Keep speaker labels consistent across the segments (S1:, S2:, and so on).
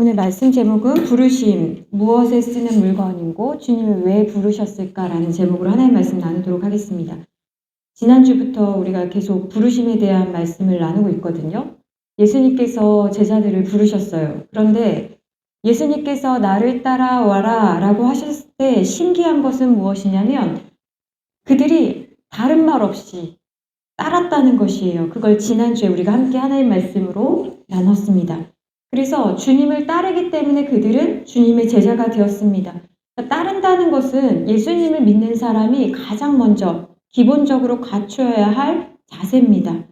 S1: 오늘 말씀 제목은 부르심, 무엇에 쓰는 물건이고 주님을 왜 부르셨을까라는 제목으로 하나님 말씀 나누도록 하겠습니다. 지난주부터 우리가 계속 부르심에 대한 말씀을 나누고 있거든요. 예수님께서 제자들을 부르셨어요. 그런데 예수님께서 나를 따라와라 라고 하셨을 때 신기한 것은 무엇이냐면 그들이 다른 말 없이 따랐다는 것이에요. 그걸 지난주에 우리가 함께 하나님 말씀으로 나눴습니다. 그래서 주님을 따르기 때문에 그들은 주님의 제자가 되었습니다. 따른다는 것은 예수님을 믿는 사람이 가장 먼저 기본적으로 갖춰야 할 자세입니다.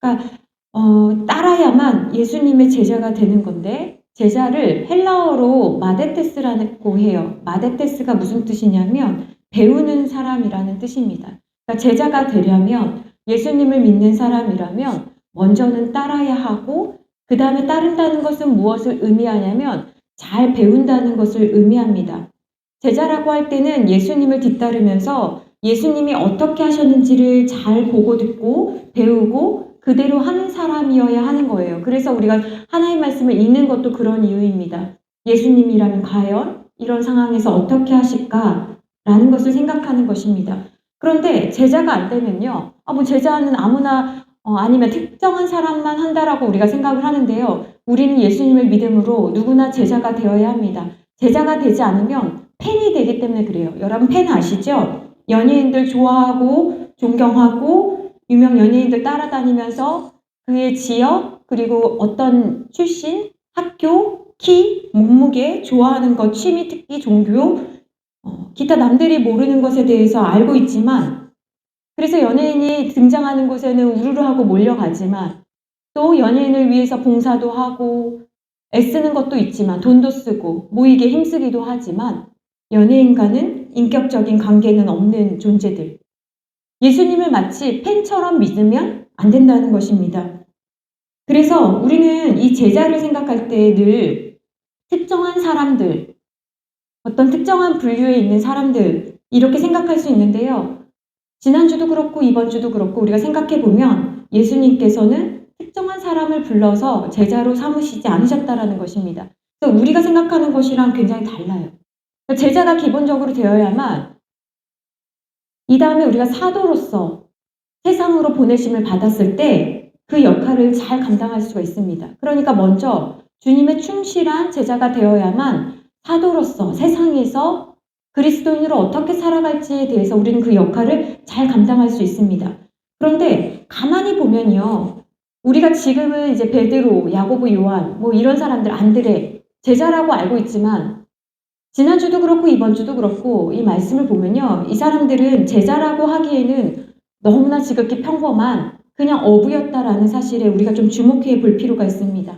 S1: 그러니까 어, 따라야만 예수님의 제자가 되는 건데 제자를 헬라어로 마데테스라고 해요. 마데테스가 무슨 뜻이냐면 배우는 사람이라는 뜻입니다. 그러니까 제자가 되려면 예수님을 믿는 사람이라면 먼저는 따라야 하고 그 다음에 따른다는 것은 무엇을 의미하냐면 잘 배운다는 것을 의미합니다. 제자라고 할 때는 예수님을 뒤따르면서 예수님이 어떻게 하셨는지를 잘 보고 듣고 배우고 그대로 하는 사람이어야 하는 거예요. 그래서 우리가 하나의 말씀을 읽는 것도 그런 이유입니다. 예수님이라면 과연 이런 상황에서 어떻게 하실까? 라는 것을 생각하는 것입니다. 그런데 제자가 안 되면요. 아, 뭐 제자는 아무나 어, 아니면 특정한 사람만 한다라고 우리가 생각을 하는데요. 우리는 예수님을 믿음으로 누구나 제자가 되어야 합니다. 제자가 되지 않으면 팬이 되기 때문에 그래요. 여러분 팬 아시죠? 연예인들 좋아하고 존경하고 유명 연예인들 따라다니면서 그의 지역 그리고 어떤 출신, 학교, 키, 몸무게, 좋아하는 것, 취미, 특기, 종교, 어, 기타 남들이 모르는 것에 대해서 알고 있지만 그래서 연예인이 등장하는 곳에는 우르르 하고 몰려가지만 또 연예인을 위해서 봉사도 하고 애쓰는 것도 있지만 돈도 쓰고 모이게 힘쓰기도 하지만 연예인과는 인격적인 관계는 없는 존재들. 예수님을 마치 팬처럼 믿으면 안 된다는 것입니다. 그래서 우리는 이 제자를 생각할 때 늘 특정한 사람들, 어떤 특정한 분류에 있는 사람들, 이렇게 생각할 수 있는데요. 지난주도 그렇고 이번 주도 그렇고 우리가 생각해 보면 예수님께서는 특정한 사람을 불러서 제자로 삼으시지 않으셨다라는 것입니다. 그래서 우리가 생각하는 것이랑 굉장히 달라요. 제자가 기본적으로 되어야만 이 다음에 우리가 사도로서 세상으로 보내심을 받았을 때 그 역할을 잘 감당할 수가 있습니다. 그러니까 먼저 주님의 충실한 제자가 되어야만 사도로서 세상에서 그리스도인으로 어떻게 살아갈지에 대해서 우리는 그 역할을 잘 감당할 수 있습니다. 그런데 가만히 보면요. 우리가 지금은 이제 베드로, 야고보, 요한 뭐 이런 사람들 안드레 제자라고 알고 있지만 지난주도 그렇고 이번 주도 그렇고 이 말씀을 보면요. 이 사람들은 제자라고 하기에는 너무나 지극히 평범한 그냥 어부였다라는 사실에 우리가 좀 주목해 볼 필요가 있습니다.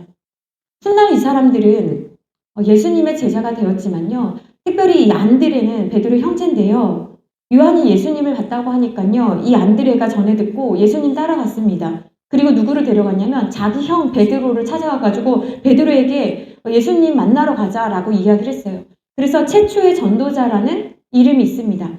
S1: 훗날 이 사람들은 예수님의 제자가 되었지만요. 특별히 이 안드레는 베드로 형제인데요. 요한이 예수님을 봤다고 하니까요. 이 안드레가 전해 듣고 예수님 따라갔습니다. 그리고 누구를 데려갔냐면 자기 형 베드로를 찾아가가지고 베드로에게 예수님 만나러 가자라고 이야기를 했어요. 그래서 최초의 전도자라는 이름이 있습니다.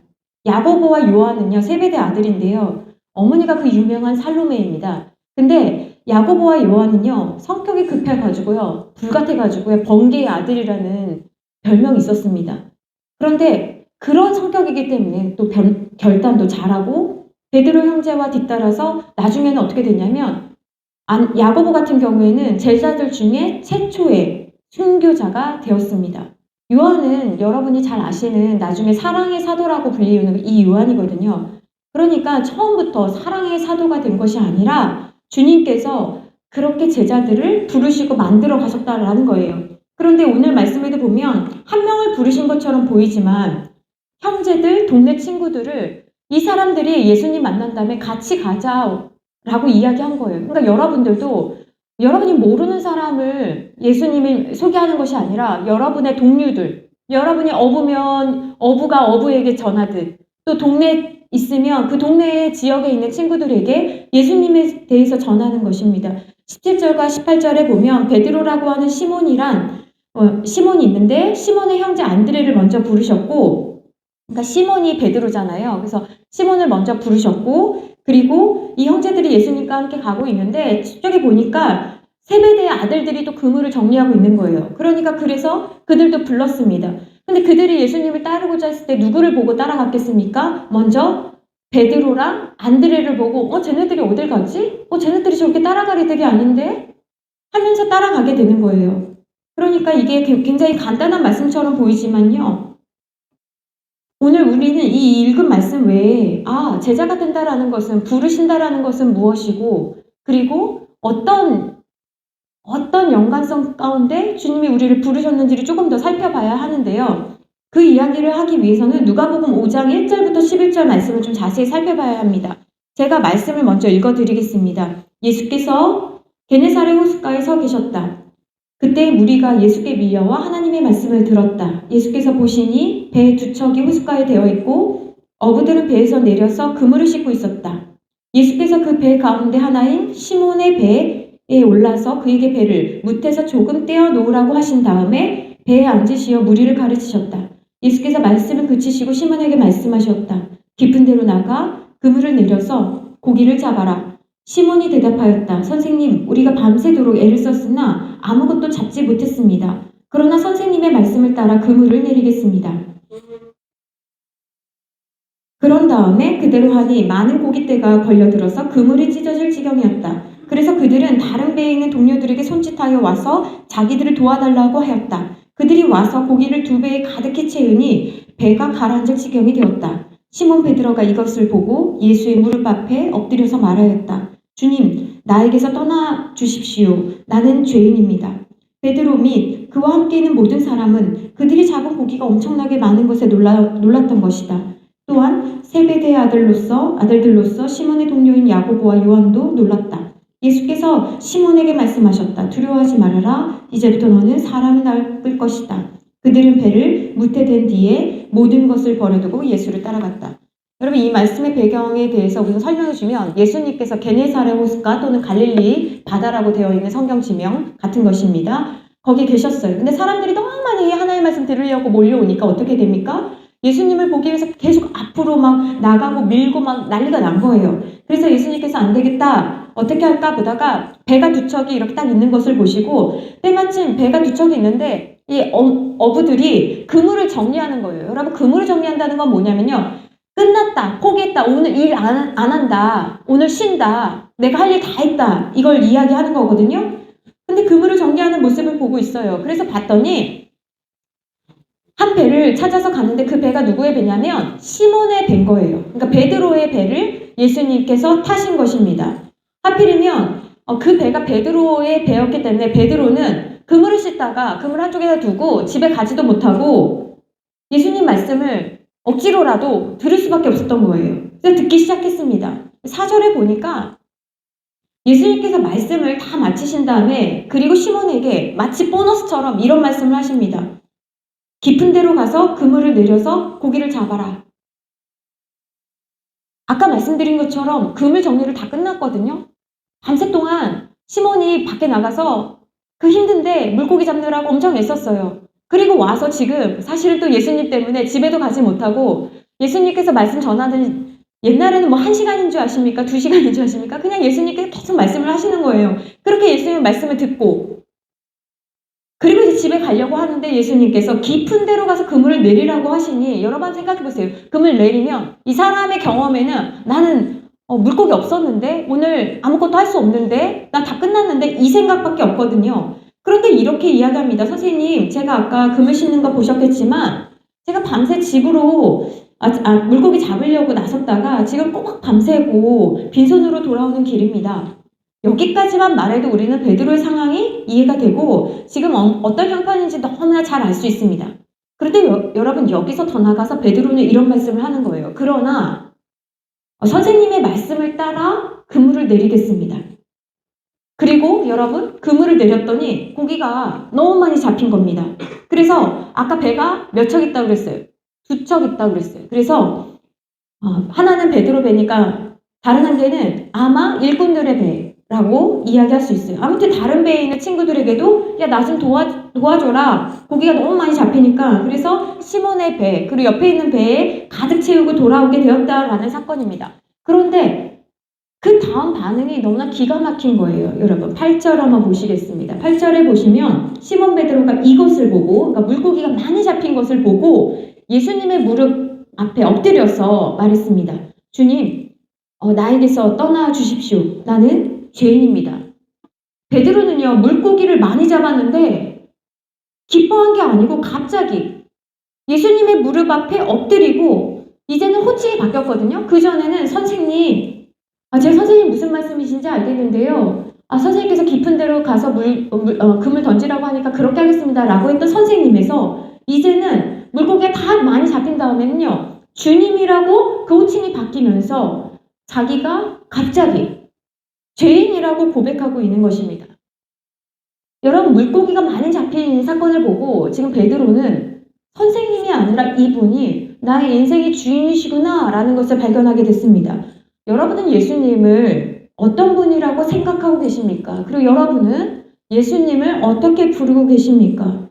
S1: 야고보와 요한은요, 세베대 아들인데요. 어머니가 그 유명한 살로메입니다. 근데 야고보와 요한은요, 성격이 급해가지고요, 불같아가지고요, 번개의 아들이라는 별명이 있었습니다. 그런데 그런 성격이기 때문에 또 변, 결단도 잘하고 베드로 형제와 뒤따라서 나중에는 어떻게 됐냐면 야고보 같은 경우에는 제자들 중에 최초의 순교자가 되었습니다. 요한은 여러분이 잘 아시는 나중에 사랑의 사도라고 불리우는 이 요한이거든요. 그러니까 처음부터 사랑의 사도가 된 것이 아니라 주님께서 그렇게 제자들을 부르시고 만들어 가셨다라는 거예요. 그런데 오늘 말씀에도 보면 한 명을 부르신 것처럼 보이지만 형제들, 동네 친구들을 이 사람들이 예수님 만난 다음에 같이 가자라고 이야기한 거예요. 그러니까 여러분들도 여러분이 모르는 사람을 예수님이 소개하는 것이 아니라 여러분의 동료들, 여러분이 어부면 어부가 어부에게 전하듯 또 동네 있으면 그 동네 지역에 있는 친구들에게 예수님에 대해서 전하는 것입니다. 17절과 18절에 보면 베드로라고 하는 시몬이란 어, 시몬이 있는데 시몬의 형제 안드레를 먼저 부르셨고 그러니까 시몬이 베드로잖아요. 그래서 시몬을 먼저 부르셨고 그리고 이 형제들이 예수님과 함께 가고 있는데 저쪽에 보니까 세베대의 아들들이 또 그물을 정리하고 있는 거예요. 그러니까 그래서 그들도 불렀습니다. 근데 그들이 예수님을 따르고자 했을 때 누구를 보고 따라갔겠습니까? 먼저 베드로랑 안드레를 보고 어 쟤네들이 어딜 갔지? 어 쟤네들이 저렇게 따라갈 애들이 아닌데? 하면서 따라가게 되는 거예요. 그러니까 이게 굉장히 간단한 말씀처럼 보이지만요. 오늘 우리는 이 읽은 말씀 외에 아 제자가 된다라는 것은 부르신다라는 것은 무엇이고 그리고 어떤 어떤 연관성 가운데 주님이 우리를 부르셨는지를 조금 더 살펴봐야 하는데요. 그 이야기를 하기 위해서는 누가복음 5장 1절부터 11절 말씀을 좀 자세히 살펴봐야 합니다. 제가 말씀을 먼저 읽어드리겠습니다. 예수께서 게네사렛 호숫가에 서 계셨다. 그때 무리가 예수께 밀려와 하나님의 말씀을 들었다. 예수께서 보시니 배 두 척이 호숫가에 되어 있고 어부들은 배에서 내려서 그물을 싣고 있었다. 예수께서 그 배 가운데 하나인 시몬의 배에 올라서 그에게 배를 무태서 조금 떼어 놓으라고 하신 다음에 배에 앉으시어 무리를 가르치셨다. 예수께서 말씀을 그치시고 시몬에게 말씀하셨다. 깊은 데로 나가 그물을 내려서 고기를 잡아라. 시몬이 대답하였다. 선생님, 우리가 밤새도록 애를 썼으나 아무것도 잡지 못했습니다. 그러나 선생님의 말씀을 따라 그물을 내리겠습니다. 그런 다음에 그대로 하니 많은 고깃대가 걸려들어서 그물이 찢어질 지경이었다. 그래서 그들은 다른 배에 있는 동료들에게 손짓하여 와서 자기들을 도와달라고 하였다. 그들이 와서 고기를 두 배에 가득히 채우니 배가 가라앉을 지경이 되었다. 시몬 베드로가 이것을 보고 예수의 무릎 앞에 엎드려서 말하였다. 주님, 나에게서 떠나 주십시오. 나는 죄인입니다. 베드로 및 그와 함께 있는 모든 사람은 그들이 잡은 고기가 엄청나게 많은 것에 놀라, 놀랐던 것이다. 또한 세베대의 아들로서 아들들로서 시몬의 동료인 야고보와 요한도 놀랐다. 예수께서 시몬에게 말씀하셨다. 두려워하지 말아라. 이제부터 너는 사람을 낚을 것이다. 그들은 배를 무태된 뒤에 모든 것을 버려두고 예수를 따라갔다. 여러분 이 말씀의 배경에 대해서 우선 설명해 주면 예수님께서 게네사레 호숫가 또는 갈릴리 바다라고 되어 있는 성경 지명 같은 것입니다. 거기 계셨어요. 근데 사람들이 너무 많이 하나님의 말씀 들으려고 몰려오니까 어떻게 됩니까? 예수님을 보기 위해서 계속 앞으로 막 나가고 밀고 막 난리가 난 거예요. 그래서 예수님께서 안 되겠다. 어떻게 할까 보다가 배가 두 척이 이렇게 딱 있는 것을 보시고 때마침 배가 두 척이 있는데 이 어, 어부들이 그물을 정리하는 거예요. 여러분 그물을 정리한다는 건 뭐냐면요. 끝났다. 포기했다. 오늘 일 안 안 한다. 오늘 쉰다. 내가 할 일 다 했다. 이걸 이야기하는 거거든요. 근데 그물을 정리하는 모습을 보고 있어요. 그래서 봤더니 한 배를 찾아서 갔는데 그 배가 누구의 배냐면 시몬의 배인 거예요. 그러니까 베드로의 배를 예수님께서 타신 것입니다. 하필이면 어, 그 배가 베드로의 배였기 때문에 베드로는 그물을 씻다가 그물 한쪽에다 두고 집에 가지도 못하고 예수님 말씀을 억지로라도 들을 수밖에 없었던 거예요. 그래서 듣기 시작했습니다. 사절에 보니까 예수님께서 말씀을 다 마치신 다음에 그리고 시몬에게 마치 보너스처럼 이런 말씀을 하십니다. 깊은 데로 가서 그물을 내려서 고기를 잡아라. 아까 말씀드린 것처럼 그물 정리를 다 끝났거든요. 밤새 동안 시몬이 밖에 나가서 그 힘든데 물고기 잡느라고 엄청 애썼어요. 그리고 와서 지금 사실은 또 예수님 때문에 집에도 가지 못하고 예수님께서 말씀 전하는 옛날에는 뭐 한 시간인 줄 아십니까? 두 시간인 줄 아십니까? 그냥 예수님께서 계속 말씀을 하시는 거예요. 그렇게 예수님 말씀을 듣고 그리고 이제 집에 가려고 하는데 예수님께서 깊은 데로 가서 그물을 내리라고 하시니 여러분 생각해 보세요. 그물 내리면 이 사람의 경험에는 나는 어, 물고기 없었는데 오늘 아무것도 할 수 없는데 나 다 끝났는데 이 생각밖에 없거든요. 그런데 이렇게 이야기합니다. 선생님, 제가 아까 그물 씻는 거 보셨겠지만 제가 밤새 집으로 아, 아, 물고기 잡으려고 나섰다가 지금 꼬박 밤새고 빈손으로 돌아오는 길입니다. 여기까지만 말해도 우리는 베드로의 상황이 이해가 되고 지금 어, 떤 형편인지 너무나 잘 알 수 있습니다. 그런데 여, 여러분 여기서 더 나가서 베드로는 이런 말씀을 하는 거예요. 그러나 어, 선생님의 말씀을 따라 그물을 내리겠습니다. 그리고 여러분 그물을 내렸더니 고기가 너무 많이 잡힌 겁니다. 그래서 아까 배가 몇 척 있다고 그랬어요. 두 척 있다고 그랬어요. 그래서 어, 하나는 베드로 배니까 다른 한 개는 아마 일꾼들의 배라고 이야기할 수 있어요. 아무튼 다른 배에 있는 친구들에게도 야 나 좀 도와 도와줘라. 고기가 너무 많이 잡히니까 그래서 시몬의 배 그리고 옆에 있는 배에 가득 채우고 돌아오게 되었다라는 사건입니다. 그런데 그 다음 반응이 너무나 기가 막힌 거예요. 여러분, 8절 한번 보시겠습니다. 8절에 보시면 시몬 베드로가 이것을 보고 그러니까 물고기가 많이 잡힌 것을 보고 예수님의 무릎 앞에 엎드려서 말했습니다. 주님, 어, 나에게서 떠나 주십시오. 나는 죄인입니다. 베드로는요, 물고기를 많이 잡았는데 기뻐한 게 아니고 갑자기 예수님의 무릎 앞에 엎드리고 이제는 호칭이 바뀌었거든요. 그전에는 선생님, 아, 제 선생님 무슨 말씀이신지 알겠는데요. 아, 선생님께서 깊은 데로 가서 물, 어, 물 어, 금을 던지라고 하니까 그렇게 하겠습니다. 라고 했던 선생님에서 이제는 물고기가 다 많이 잡힌 다음에는요. 주님이라고 그 호칭이 바뀌면서 자기가 갑자기 죄인이라고 고백하고 있는 것입니다. 여러분, 물고기가 많이 잡힌 사건을 보고 지금 베드로는 선생님이 아니라 이분이 나의 인생의 주인이시구나 라는 것을 발견하게 됐습니다. 여러분은 예수님을 어떤 분이라고 생각하고 계십니까? 그리고 여러분은 예수님을 어떻게 부르고 계십니까?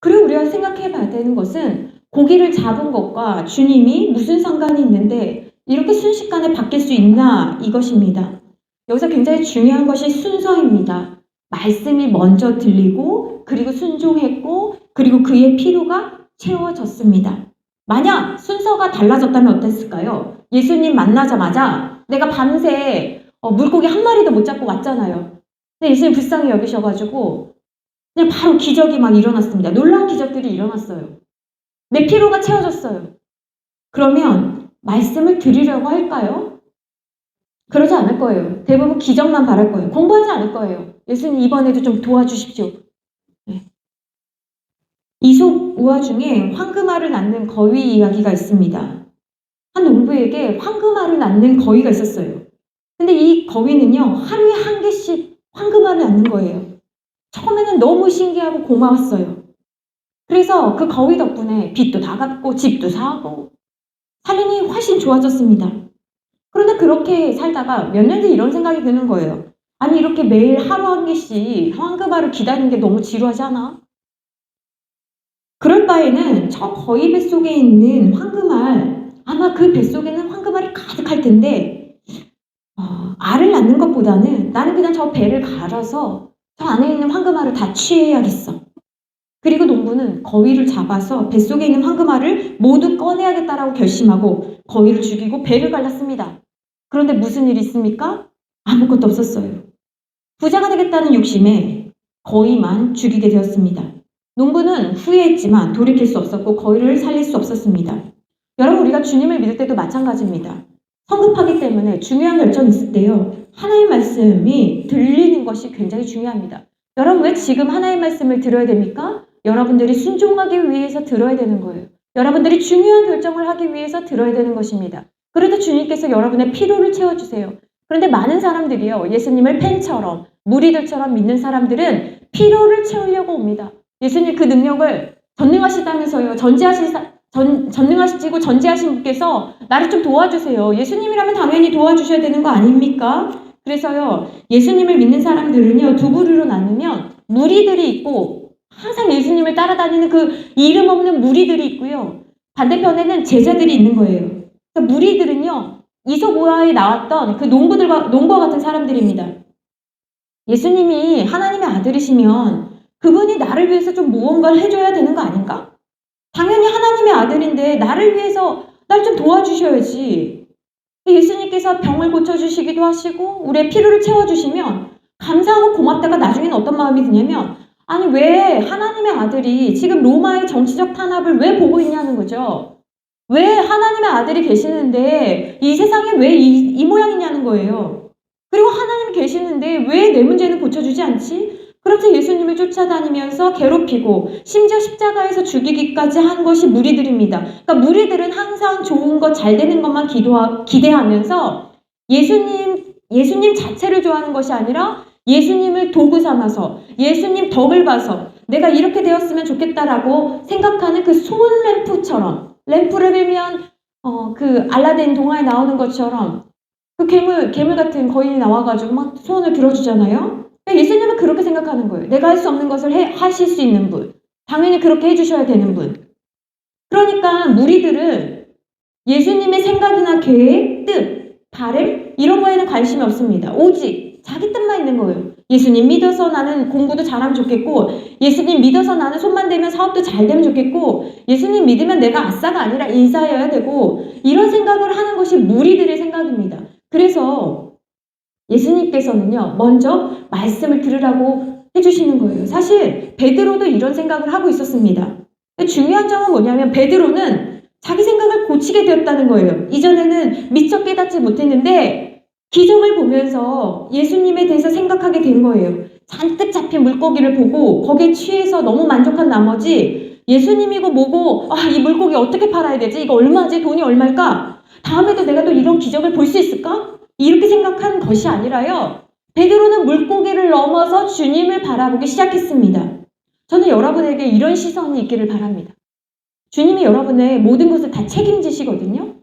S1: 그리고 우리가 생각해 봐야 되는 것은 고기를 잡은 것과 주님이 무슨 상관이 있는데 이렇게 순식간에 바뀔 수 있나 이것입니다. 여기서 굉장히 중요한 것이 순서입니다. 말씀이 먼저 들리고 그리고 순종했고 그리고 그의 필요가 채워졌습니다. 만약 순서가 달라졌다면 어땠을까요? 예수님 만나자마자 내가 밤새 어, 물고기 한 마리도 못 잡고 왔잖아요. 근데 예수님 불쌍히 여기셔가지고 그냥 바로 기적이 막 일어났습니다. 놀라운 기적들이 일어났어요. 내 피로가 채워졌어요. 그러면 말씀을 드리려고 할까요? 그러지 않을 거예요. 대부분 기적만 바랄 거예요. 공부하지 않을 거예요. 예수님 이번에도 좀 도와주십시오. 네. 이솝 우화 중에 황금알을 낳는 거위 이야기가 있습니다. 한 농부에게 황금알을 낳는 거위가 있었어요. 근데 이 거위는요, 하루에 한 개씩 황금알을 낳는 거예요. 처음에는 너무 신기하고 고마웠어요. 그래서 그 거위 덕분에 빚도 다 갚고 집도 사고 삶이 훨씬 좋아졌습니다. 그런데 그렇게 살다가 몇 년 뒤 이런 생각이 드는 거예요. 아니 이렇게 매일 하루 한 개씩 황금알을 기다리는 게 너무 지루하지 않아? 그럴 바에는 저 거위 뱃속에 있는 황금알 아마 그 뱃속에는 황금알이 가득할 텐데 어, 알을 낳는 것보다는 나는 그냥 저 배를 갈아서 저 안에 있는 황금알을 다 취해야겠어. 그리고 농부는 거위를 잡아서 뱃속에 있는 황금알을 모두 꺼내야겠다라고 결심하고 거위를 죽이고 배를 갈랐습니다. 그런데 무슨 일이 있습니까? 아무것도 없었어요. 부자가 되겠다는 욕심에 거위만 죽이게 되었습니다. 농부는 후회했지만 돌이킬 수 없었고 거위를 살릴 수 없었습니다. 여러분 우리가 주님을 믿을 때도 마찬가지입니다. 성급하기 때문에 중요한 결정이 있을 때요. 하나의 말씀이 들리는 것이 굉장히 중요합니다. 여러분 왜 지금 하나의 말씀을 들어야 됩니까? 여러분들이 순종하기 위해서 들어야 되는 거예요. 여러분들이 중요한 결정을 하기 위해서 들어야 되는 것입니다. 그래도 주님께서 여러분의 필요를 채워주세요. 그런데 많은 사람들이요. 예수님을 팬처럼 무리들처럼 믿는 사람들은 필요를 채우려고 옵니다. 예수님 그 능력을 전능하시다면서요. 전지하신 사, 전, 전능하시고 전지하신 분께서 나를 좀 도와주세요. 예수님이라면 당연히 도와주셔야 되는 거 아닙니까? 그래서요. 예수님을 믿는 사람들은요. 두 부류로 나누면 무리들이 있고 항상 예수님을 따라다니는 그 이름 없는 무리들이 있고요. 반대편에는 제자들이 있는 거예요. 그러니까 무리들은요. 이소보아에 나왔던 그 농부들과 농부와 같은 사람들입니다. 예수님이 하나님의 아들이시면 그분이 나를 위해서 좀 무언가를 해줘야 되는 거 아닌가? 당연히 하나님의 아들인데 나를 위해서 날 좀 도와주셔야지. 예수님께서 병을 고쳐주시기도 하시고 우리의 필요를 채워주시면 감사하고 고맙다가 나중에는 어떤 마음이 드냐면 아니 왜 하나님의 아들이 지금 로마의 정치적 탄압을 왜 보고 있냐는 거죠. 왜 하나님의 아들이 계시는데 이 세상에 왜이 이 모양이냐는 거예요. 그리고 하나님 계시는데 왜 내 문제는 고쳐주지 않지? 그렇게 예수님을 쫓아다니면서 괴롭히고 심지어 십자가에서 죽이기까지 한 것이 무리들입니다. 그러니까 무리들은 항상 좋은 것, 잘 되는 것만 기도하, 기대하면서 예수님, 예수님 자체를 좋아하는 것이 아니라 예수님을 도구 삼아서 예수님 덕을 봐서 내가 이렇게 되었으면 좋겠다라고 생각하는 그 소원 램프처럼 램프를 빌면 어, 그 알라딘 동화에 나오는 것처럼 그 괴물 괴물 같은 거인이 나와가지고 막 소원을 들어주잖아요. 그렇게 생각하는 거예요. 내가 할 수 없는 것을 해, 하실 수 있는 분. 당연히 그렇게 해주셔야 되는 분. 그러니까 무리들은 예수님의 생각이나 계획, 뜻, 다를 이런 거에는 관심이 없습니다. 오직 자기 뜻만 있는 거예요. 예수님 믿어서 나는 공부도 잘하면 좋겠고, 예수님 믿어서 나는 손만 대면 사업도 잘 되면 좋겠고, 예수님 믿으면 내가 아싸가 아니라 인사여야 되고, 이런 생각을 하는 것이 무리들의 생각입니다. 그래서 예수님께서는요, 먼저 말씀을 들으라고 해주시는 거예요. 사실 베드로도 이런 생각을 하고 있었습니다. 중요한 점은 뭐냐면 베드로는 자기 생각을 고치게 되었다는 거예요. 이전에는 미처 깨닫지 못했는데 기적을 보면서 예수님에 대해서 생각하게 된 거예요. 잔뜩 잡힌 물고기를 보고 거기에 취해서 너무 만족한 나머지 예수님이고 뭐고 아, 이 물고기 어떻게 팔아야 되지? 이거 얼마지? 돈이 얼마일까? 다음에도 내가 또 이런 기적을 볼 수 있을까? 이렇게 생각한 것이 아니라요. 베드로는 물고기를 넘어서 주님을 바라보기 시작했습니다. 저는 여러분에게 이런 시선이 있기를 바랍니다. 주님이 여러분의 모든 것을 다 책임지시거든요.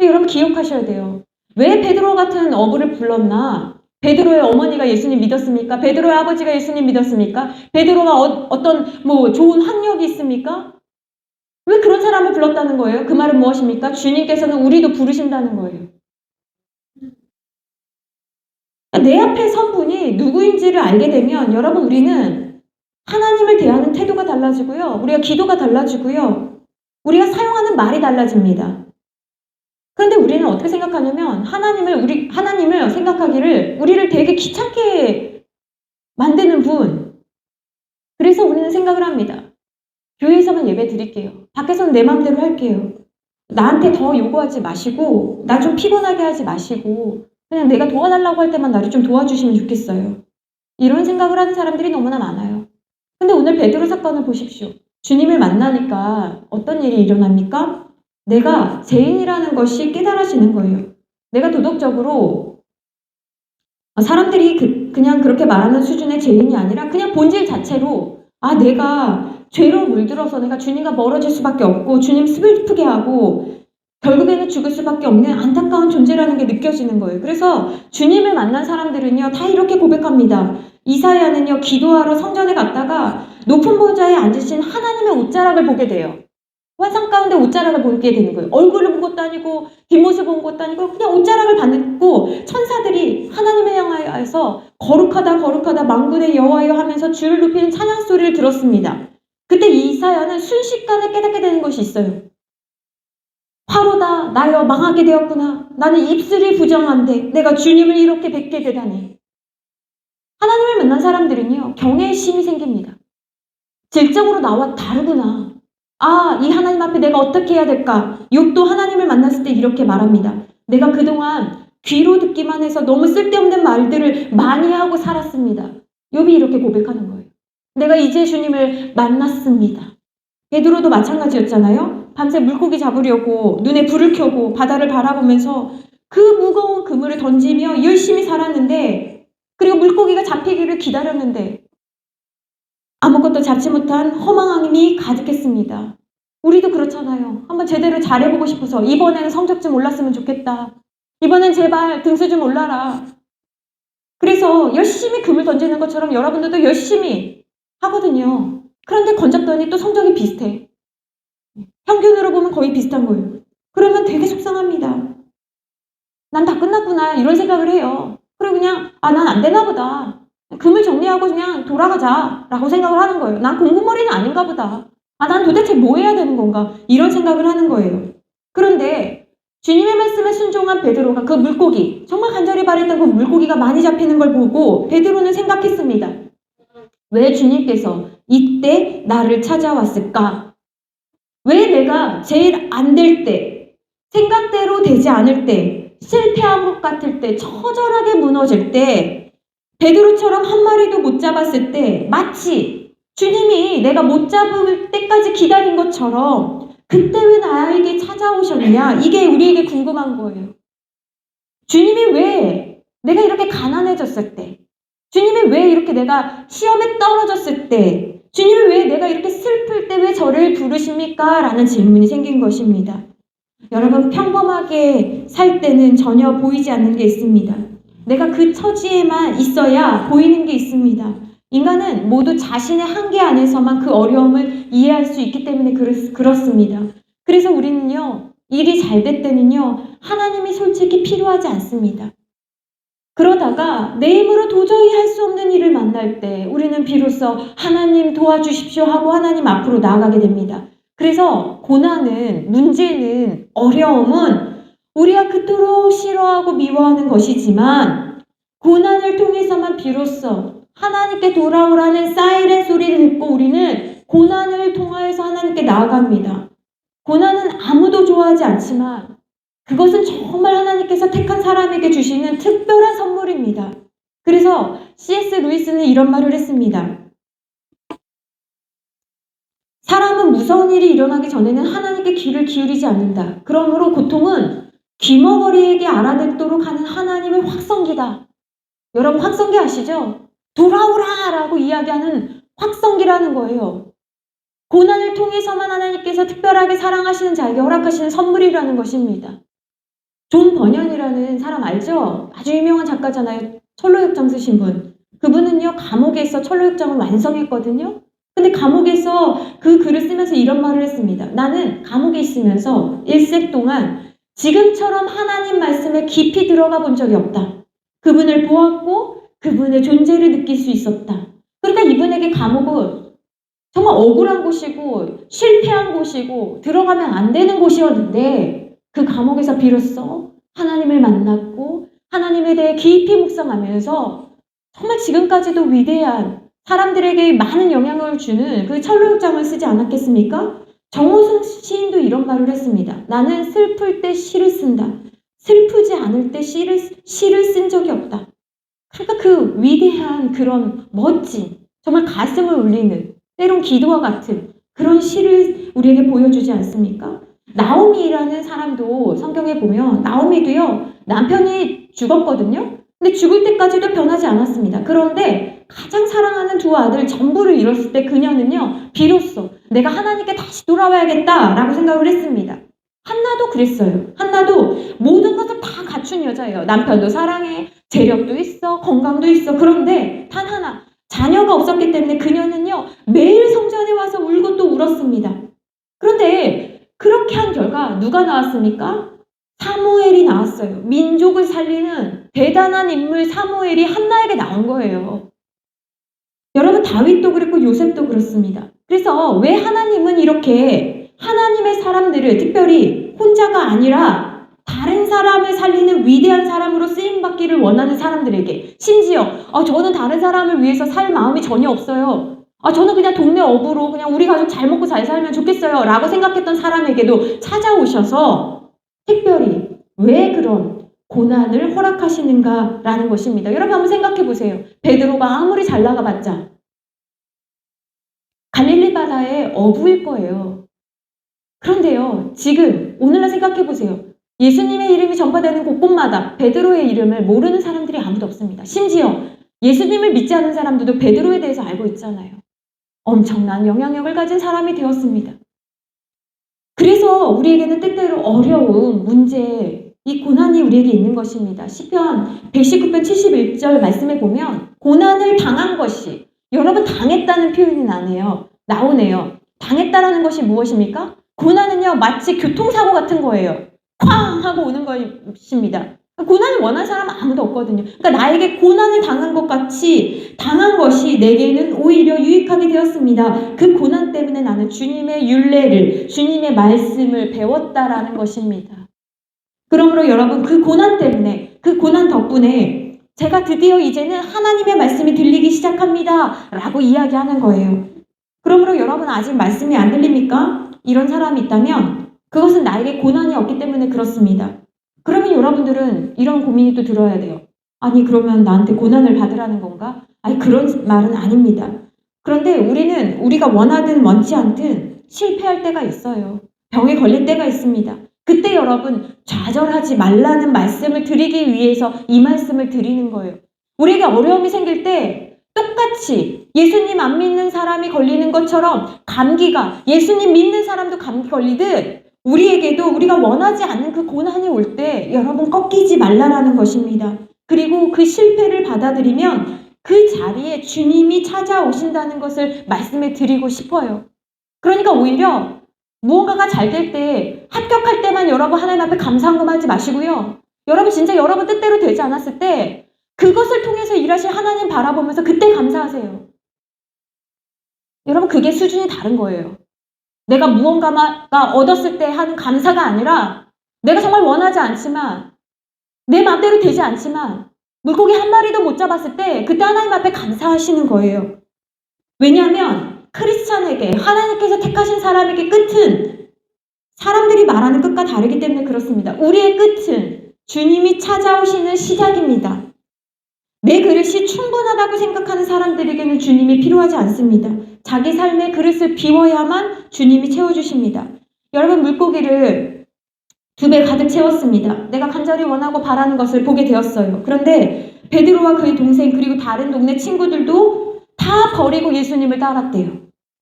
S1: 여러분 기억하셔야 돼요. 왜 베드로 같은 어부를 불렀나? 베드로의 어머니가 예수님 믿었습니까? 베드로의 아버지가 예수님 믿었습니까? 베드로가 어, 떤뭐 좋은 학력이 있습니까? 왜 그런 사람을 불렀다는 거예요? 그 말은 무엇입니까? 주님께서는 우리도 부르신다는 거예요. 내 앞에 선 분이 누구인지를 알게 되면 여러분 우리는 하나님을 대하는 태도가 달라지고요. 우리가 기도가 달라지고요. 우리가 사용하는 말이 달라집니다. 그런데 우리는 어떻게 생각하냐면 하나님을 우리 하나님을 생각하기를 우리를 되게 귀찮게 만드는 분. 그래서 우리는 생각을 합니다. 교회에서만 예배 드릴게요. 밖에서는 내 마음대로 할게요. 나한테 더 요구하지 마시고 나 좀 피곤하게 하지 마시고 그냥 내가 도와달라고 할 때만 나를 좀 도와주시면 좋겠어요. 이런 생각을 하는 사람들이 너무나 많아요. 근데 오늘 베드로 사건을 보십시오. 주님을 만나니까 어떤 일이 일어납니까? 내가 죄인이라는 것이 깨달아지는 거예요. 내가 도덕적으로 사람들이 그, 그냥 그렇게 말하는 수준의 죄인이 아니라 그냥 본질 자체로 아 내가 죄로 물들어서 내가 주님과 멀어질 수밖에 없고 주님 슬프게 하고 결국에는 죽을 수밖에 없는 안타까운 존재라는 게 느껴지는 거예요. 그래서 주님을 만난 사람들은요 다 이렇게 고백합니다. 이사야는요 기도하러 성전에 갔다가 높은 보좌에 앉으신 하나님의 옷자락을 보게 돼요. 환상 가운데 옷자락을 보게 되는 거예요. 얼굴을 본 것도 아니고 뒷모습 본 것도 아니고 그냥 옷자락을 받고 천사들이 하나님을 향하여서 거룩하다 거룩하다 망군의 여호와여 하면서 주를 높이는 찬양 소리를 들었습니다. 그때 이사야는 순식간에 깨닫게 되는 것이 있어요. 화로다 나여 망하게 되었구나. 나는 입술이 부정한데 내가 주님을 이렇게 뵙게 되다니. 하나님을 만난 사람들은요 경외심이 생깁니다. 질적으로 나와 다르구나. 아, 이 하나님 앞에 내가 어떻게 해야 될까? 욕도 하나님을 만났을 때 이렇게 말합니다. 내가 그동안 귀로 듣기만 해서 너무 쓸데없는 말들을 많이 하고 살았습니다. 욥이 이렇게 고백하는 거예요. 내가 이제 주님을 만났습니다. 베드로도 마찬가지였잖아요. 밤새 물고기 잡으려고 눈에 불을 켜고 바다를 바라보면서 그 무거운 그물을 던지며 열심히 살았는데 그리고 물고기가 잡히기를 기다렸는데 아무것도 잡지 못한 허망함이 가득했습니다. 우리도 그렇잖아요. 한번 제대로 잘해보고 싶어서 이번에는 성적 좀 올랐으면 좋겠다. 이번엔 제발 등수 좀 올라라. 그래서 열심히 금을 던지는 것처럼 여러분들도 열심히 하거든요. 그런데 건졌더니 또 성적이 비슷해. 평균으로 보면 거의 비슷한 거예요. 그러면 되게 속상합니다. 난 다 끝났구나 이런 생각을 해요. 그리고 그냥 아 난 안 되나 보다. 금을 정리하고 그냥 돌아가자 라고 생각을 하는 거예요. 난 공부머리는 아닌가 보다. 아, 난 도대체 뭐 해야 되는 건가? 이런 생각을 하는 거예요. 그런데 주님의 말씀에 순종한 베드로가 그 물고기, 정말 간절히 바랬던 그 물고기가 많이 잡히는 걸 보고 베드로는 생각했습니다. 왜 주님께서 이때 나를 찾아왔을까? 왜 내가 제일 안 될 때, 생각대로 되지 않을 때, 실패한 것 같을 때, 처절하게 무너질 때, 베드로처럼 한 마리도 못 잡았을 때 마치 주님이 내가 못 잡을 때까지 기다린 것처럼 그때 왜 나에게 찾아오셨냐? 이게 우리에게 궁금한 거예요. 주님이 왜 내가 이렇게 가난해졌을 때, 주님이 왜 이렇게 내가 시험에 떨어졌을 때, 주님이 왜 저를 부르십니까? 라는 질문이 생긴 것입니다. 여러분, 평범하게 살 때는 전혀 보이지 않는 게 있습니다. 내가 그 처지에만 있어야 보이는 게 있습니다. 인간은 모두 자신의 한계 안에서만 그 어려움을 이해할 수 있기 때문에 그렇, 그렇습니다. 그래서 우리는요, 일이 잘 될 때는요, 하나님이 솔직히 필요하지 않습니다. 그러다가 내 힘으로 도저히 할 수 없는 일을 만날 때 우리는 비로소 하나님 도와주십시오 하고 하나님 앞으로 나아가게 됩니다. 그래서 고난은, 문제는, 어려움은 우리가 그토록 싫어하고 미워하는 것이지만 고난을 통해서만 비로소 하나님께 돌아오라는 사이렌 소리를 듣고 우리는 고난을 통하여서 하나님께 나아갑니다. 고난은 아무도 좋아하지 않지만 그것은 정말 하나님께서 택한 사람에게 주시는 특별한 선물입니다. 그래서 C.S. 루이스는 이런 말을 했습니다. 사람은 무서운 일이 일어나기 전에는 하나님께 귀를 기울이지 않는다. 그러므로 고통은 귀머거리에게 알아듣도록 하는 하나님의 확성기다. 여러분 확성기 아시죠? 돌아오라! 라고 이야기하는 확성기라는 거예요. 고난을 통해서만 하나님께서 특별하게 사랑하시는 자에게 허락하시는 선물이라는 것입니다. 존 번연이라는 사람 알죠? 아주 유명한 작가잖아요. 철로역정 쓰신 분. 그분은요, 감옥에서 철로역정을 완성했거든요. 근데 감옥에서 그 글을 쓰면서 이런 말을 했습니다. 나는 감옥에 있으면서 일생 동안 지금처럼 하나님 말씀에 깊이 들어가 본 적이 없다. 그분을 보았고 그분의 존재를 느낄 수 있었다. 그러니까 이분에게 감옥은 정말 억울한 곳이고 실패한 곳이고 들어가면 안 되는 곳이었는데 그 감옥에서 비로소 하나님을 만났고 하나님에 대해 깊이 묵상하면서 정말 지금까지도 위대한 사람들에게 많은 영향을 주는 그 철로역장을 쓰지 않았겠습니까? 정호승 시인도 이런 말을 했습니다. 나는 슬플 때 시를 쓴다. 슬프지 않을 때 시를, 시를 쓴 적이 없다. 그러니까 그 위대한 그런 멋진 정말 가슴을 울리는 때론 기도와 같은 그런 시를 우리에게 보여주지 않습니까? 나오미라는 사람도 성경에 보면 나오미도요 남편이 죽었거든요. 근데 죽을 때까지도 변하지 않았습니다. 그런데 가장 사랑하는 두 아들 전부를 잃었을 때 그녀는요 비로소 내가 하나님께 다시 돌아와야겠다라고 생각을 했습니다. 한나도 그랬어요. 한나도 모든 것을 다 갖춘 여자예요. 남편도 사랑해, 재력도 있어, 건강도 있어. 그런데 단 하나 자녀가 없었기 때문에 그녀는요 매일 성전에 와서 울고 또 울었습니다. 누가 나왔습니까? 사무엘이 나왔어요. 민족을 살리는 대단한 인물 사무엘이 한나에게 나온 거예요. 여러분 다윗도 그랬고 요셉도 그렇습니다. 그래서 왜 하나님은 이렇게 하나님의 사람들을 특별히 혼자가 아니라 다른 사람을 살리는 위대한 사람으로 쓰임 받기를 원하는 사람들에게 심지어 아, 저는 다른 사람을 위해서 살 마음이 전혀 없어요. 아, 저는 그냥 동네 어부로 그냥 우리 가족 잘 먹고 잘 살면 좋겠어요. 라고 생각했던 사람에게도 찾아오셔서 특별히 왜 그런 고난을 허락하시는가라는 것입니다. 여러분 한번 생각해 보세요. 베드로가 아무리 잘 나가봤자 갈릴리 바다의 어부일 거예요. 그런데요, 지금 오늘날 생각해 보세요. 예수님의 이름이 전파되는 곳곳마다 베드로의 이름을 모르는 사람들이 아무도 없습니다. 심지어 예수님을 믿지 않는 사람들도 베드로에 대해서 알고 있잖아요. 엄청난 영향력을 가진 사람이 되었습니다. 그래서 우리에게는 때때로 어려움, 문제, 이 고난이 우리에게 있는 것입니다. 시편 119편 71절 말씀에 보면 고난을 당한 것이 여러분 당했다는 표현이 나네요. 나오네요. 당했다라는 것이 무엇입니까? 고난은요 마치 교통사고 같은 거예요. 쾅 하고 오는 것입니다. 고난을 원하는 사람은 아무도 없거든요. 그러니까 나에게 고난을 당한 것 같이 당한 것이 내게는 오히려 유익하게 되었습니다. 그 고난 때문에 나는 주님의 윤례를, 주님의 말씀을 배웠다라는 것입니다. 그러므로 여러분 그 고난 때문에, 그 고난 덕분에 제가 드디어 이제는 하나님의 말씀이 들리기 시작합니다. 라고 이야기하는 거예요. 그러므로 여러분 아직 말씀이 안 들립니까? 이런 사람이 있다면 그것은 나에게 고난이 없기 때문에 그렇습니다. 그러면 여러분들은 이런 고민이 또 들어야 돼요. 아니, 그러면 나한테 고난을 받으라는 건가? 아니, 그런 말은 아닙니다. 그런데 우리는 우리가 원하든 원치 않든 실패할 때가 있어요. 병에 걸릴 때가 있습니다. 그때 여러분 좌절하지 말라는 말씀을 드리기 위해서 이 말씀을 드리는 거예요. 우리에게 어려움이 생길 때 똑같이 예수님 안 믿는 사람이 걸리는 것처럼 감기가 예수님 믿는 사람도 감기 걸리듯 우리에게도 우리가 원하지 않는 그 고난이 올 때 여러분 꺾이지 말라라는 것입니다. 그리고 그 실패를 받아들이면 그 자리에 주님이 찾아오신다는 것을 말씀해 드리고 싶어요. 그러니까 오히려 무언가가 잘 될 때 합격할 때만 여러분 하나님 앞에 감사한 거 하지 마시고요. 여러분 진짜 여러분 뜻대로 되지 않았을 때 그것을 통해서 일하실 하나님 바라보면서 그때 감사하세요. 여러분, 그게 수준이 다른 거예요. 내가 무언가가 얻었을 때 하는 감사가 아니라 내가 정말 원하지 않지만 내 마음대로 되지 않지만 물고기 한 마리도 못 잡았을 때 그때 하나님 앞에 감사하시는 거예요. 왜냐하면 크리스찬에게 하나님께서 택하신 사람에게 끝은 사람들이 말하는 끝과 다르기 때문에 그렇습니다. 우리의 끝은 주님이 찾아오시는 시작입니다. 내 그릇이 충분하다고 생각하는 사람들에게는 주님이 필요하지 않습니다. 자기 삶의 그릇을 비워야만 주님이 채워주십니다. 여러분 물고기를 두 배 가득 채웠습니다. 내가 간절히 원하고 바라는 것을 보게 되었어요. 그런데 베드로와 그의 동생 그리고 다른 동네 친구들도 다 버리고 예수님을 따랐대요.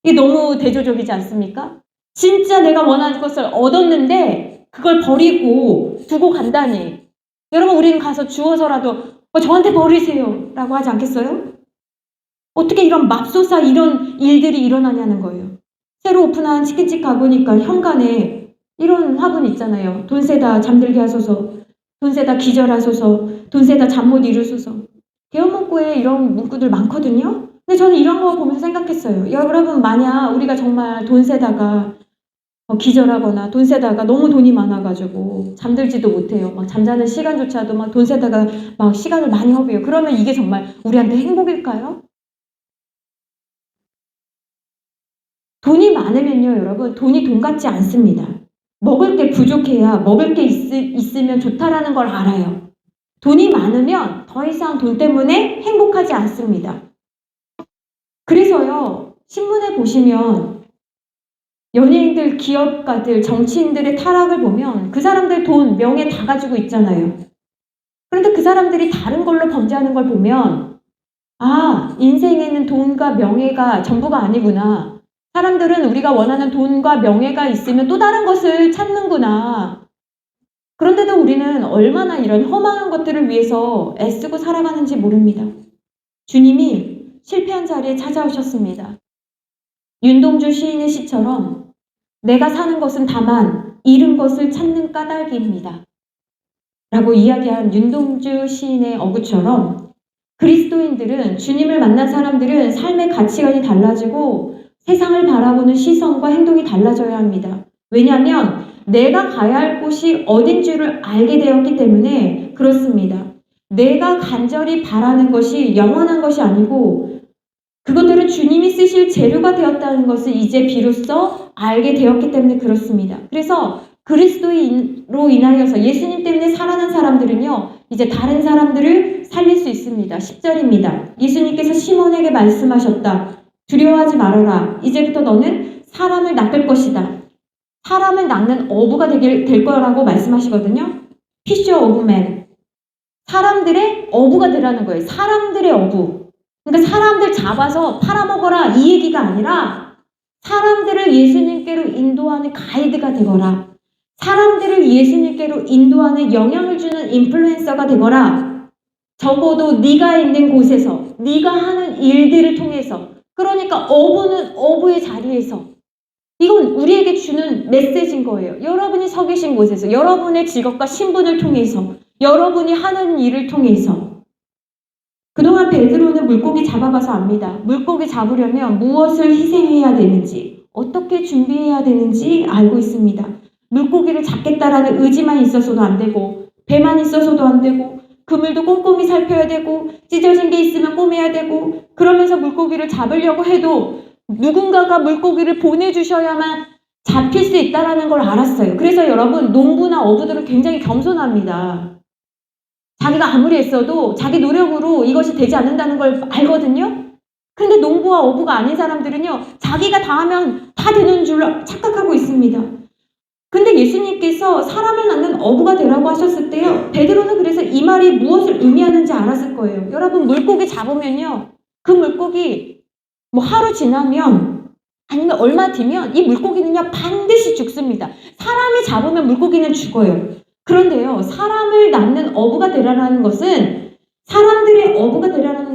S1: 이게 너무 대조적이지 않습니까? 진짜 내가 원하는 것을 얻었는데 그걸 버리고 두고 간다니. 여러분 우리는 가서 주워서라도 어, 저한테 버리세요 라고 하지 않겠어요? 어떻게 이런 맙소사 이런 일들이 일어나냐는 거예요. 새로 오픈한 치킨집 가보니까 현관에 이런 화분 있잖아요. 돈 세다 잠들게 하소서, 돈 세다 기절하소서, 돈 세다 잠 못 이루소서. 대형 문구에 이런 문구들 많거든요. 근데 저는 이런 거 보면서 생각했어요. 여러분 만약 우리가 정말 돈 세다가 어, 기절하거나 돈 세다가 너무 돈이 많아가지고 잠들지도 못해요. 막 잠자는 시간조차도 막 돈 세다가 막 시간을 많이 허비해요. 그러면 이게 정말 우리한테 행복일까요? 돈이 많으면요, 여러분, 돈이 돈 같지 않습니다. 먹을 게 부족해야 먹을 게 있, 있으면 좋다라는 걸 알아요. 돈이 많으면 더 이상 돈 때문에 행복하지 않습니다. 그래서요, 신문에 보시면 연예인들, 기업가들, 정치인들의 타락을 보면 그 사람들 돈, 명예 다 가지고 있잖아요. 그런데 그 사람들이 다른 걸로 범죄하는 걸 보면 아, 인생에는 돈과 명예가 전부가 아니구나. 사람들은 우리가 원하는 돈과 명예가 있으면 또 다른 것을 찾는구나. 그런데도 우리는 얼마나 이런 허망한 것들을 위해서 애쓰고 살아가는지 모릅니다. 주님이 실패한 자리에 찾아오셨습니다. 윤동주 시인의 시처럼 내가 사는 것은 다만 잃은 것을 찾는 까닭입니다. 라고 이야기한 윤동주 시인의 어구처럼 그리스도인들은 주님을 만난 사람들은 삶의 가치관이 달라지고 세상을 바라보는 시선과 행동이 달라져야 합니다. 왜냐하면 내가 가야 할 곳이 어딘 줄을 알게 되었기 때문에 그렇습니다. 내가 간절히 바라는 것이 영원한 것이 아니고 그것들은 주님이 쓰실 재료가 되었다는 것을 이제 비로소 알게 되었기 때문에 그렇습니다. 그래서 그리스도인으로 인하여서 예수님 때문에 살아난 사람들은요, 이제 다른 사람들을 살릴 수 있습니다. 10절입니다. 예수님께서 시몬에게 말씀하셨다. 두려워하지 말아라. 이제부터 너는 사람을 낚을 것이다. 사람을 낚는 어부가 되길, 될 거라고 말씀하시거든요. 피셔 오브맨. 사람들의 어부가 되라는 거예요. 사람들의 어부. 그러니까 사람들 잡아서 팔아먹어라 이 얘기가 아니라 사람들을 예수님께로 인도하는 가이드가 되거라. 사람들을 예수님께로 인도하는 영향을 주는 인플루엔서가 되거라. 적어도 네가 있는 곳에서 네가 하는 일들을 통해서 그러니까 어부는 어부의 자리에서 이건 우리에게 주는 메시지인 거예요. 여러분이 서 계신 곳에서 여러분의 직업과 신분을 통해서 여러분이 하는 일을 통해서 그동안 베드로는 물고기 잡아봐서 압니다. 물고기 잡으려면 무엇을 희생해야 되는지 어떻게 준비해야 되는지 알고 있습니다. 물고기를 잡겠다라는 의지만 있어서도 안 되고 배만 있어서도 안 되고 그물도 꼼꼼히 살펴야 되고 찢어진 게 있으면 꼬매야 되고 그러면서 물고기를 잡으려고 해도 누군가가 물고기를 보내주셔야만 잡힐 수 있다라는 걸 알았어요. 그래서 여러분 농부나 어부들은 굉장히 겸손합니다. 자기가 아무리 했어도 자기 노력으로 이것이 되지 않는다는 걸 알거든요. 근데 농부와 어부가 아닌 사람들은요, 자기가 다 하면 다 되는 줄 착각하고 있습니다. 근데 예수님께서 사람을 낳는 어부가 되라고 하셨을 때요, 베드로는 그래서 이 말이 무엇을 의미하는지 알았을 거예요. 여러분, 물고기 잡으면요, 그 물고기 뭐 하루 지나면 아니면 얼마 뒤면 이 물고기는요, 반드시 죽습니다. 사람이 잡으면 물고기는 죽어요. 그런데요, 사람을 낳는 어부가 되라는 것은 사람들의 어부가 되라는 것.